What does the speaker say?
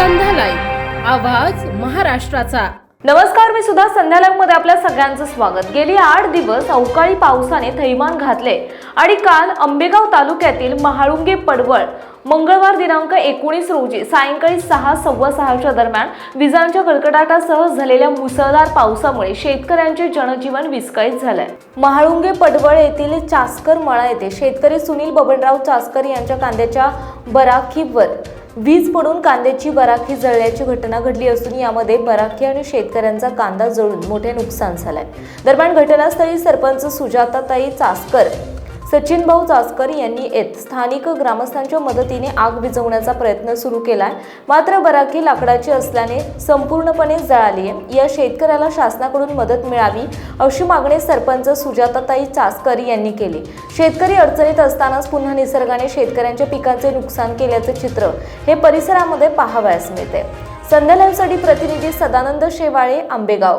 आवाज महाराष्ट्राचा. नमस्कार मी सुद्धा संध्या लाईव्हमध्ये आपल्या सगळ्यांचं स्वागत. गेली आठ दिवस अवकाळी पावसाने थैमान घातले आणि काल आंबेगाव तालुक्यातील महाळुंगे पडवळ मंगळवार दिनांक एकोणीस रोजी सायंकाळी सहा सव्वा सहाच्या दरम्यान विजांच्या कडकडाटासह झालेल्या मुसळधार पावसामुळे शेतकऱ्यांचे जनजीवन विस्कळीत झालंय. महाळुंगे पडवळ येथील चास्कर मळा येथे शेतकरी सुनील बबनराव चास्कर यांच्या कांद्याच्या बराखीवर वीज पडून कांद्याची बराखी जळल्याची घटना घडली असून यामध्ये बराखी आणि शेतकऱ्यांचा कांदा जळून मोठे नुकसान झालंय. दरम्यान घटनास्थळी सरपंच सुजाताताई चासकर सचिन भाऊ चासकर यांनी येत स्थानिक ग्रामस्थांच्या मदतीने आग विझवण्याचा प्रयत्न सुरू केलाय. मात्र बराकी लाकडाची असल्याने संपूर्णपणे जळाली आहे या शेतकऱ्याला शासनाकडून मदत मिळावी अशी मागणी सरपंच सुजाताताई चासकर यांनी केली. शेतकरी अडचणीत असतानाच पुन्हा निसर्गाने शेतकऱ्यांच्या पिकांचे नुकसान केल्याचे चित्र हे परिसरामध्ये पाहावयास मिळते संध्या लाईव्हसाठी प्रतिनिधी सदानंद शेवाळे आंबेगाव.